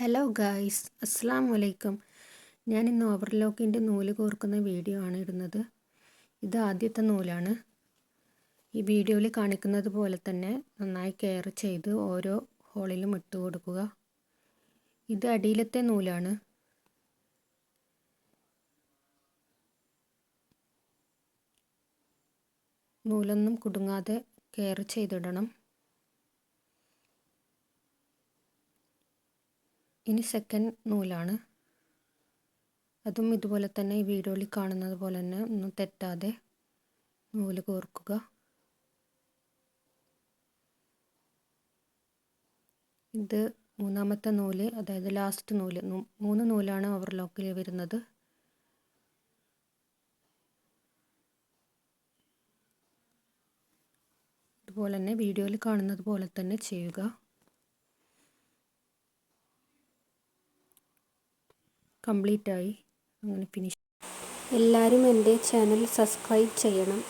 Hello guys അസ്സാം വലൈക്കും ഞാൻ ഇന്ന് ഓവർലോക്കിന്റെ നൂൽ കോർക്കുന്ന വീഡിയോ ആണ് ഇടുന്നത്. ഇത് ആദ്യത്തെ നൂലാണ്. ഈ വീഡിയോയിൽ കാണിക്കുന്നത് പോലെ തന്നെ നന്നായി കെയർ ചെയ്ത് ഓരോ ഹോളിലും ഇട്ട് കൊടുക്കുക. ഇത് അടിയിലത്തെ നൂലാണ്. നൂലൊന്നും കുടുങ്ങാതെ കെയർ ചെയ്തിടണം. ഇനി സെക്കൻഡ് നൂലാണ്. അതും ഇതുപോലെ തന്നെ ഈ വീഡിയോയിൽ കാണുന്നത് പോലെ തന്നെ ഒന്നും തെറ്റാതെ നൂൽ കോർക്കുക. ഇത് മൂന്നാമത്തെ നൂൽ അതായത് ലാസ്റ്റ് നൂൽ. മൂന്ന് നൂലാണ് ഓവർലോക്കിൽ വരുന്നത്. ഇതുപോലെ തന്നെ വീഡിയോയിൽ കാണുന്നത് പോലെ തന്നെ ചെയ്യുക. കംപ്ലീറ്റ് ആയി അങ്ങനെ ഫിനിഷ് എല്ലാവരും എന്റെ ചാനൽ സബ്സ്ക്രൈബ് ചെയ്യണം.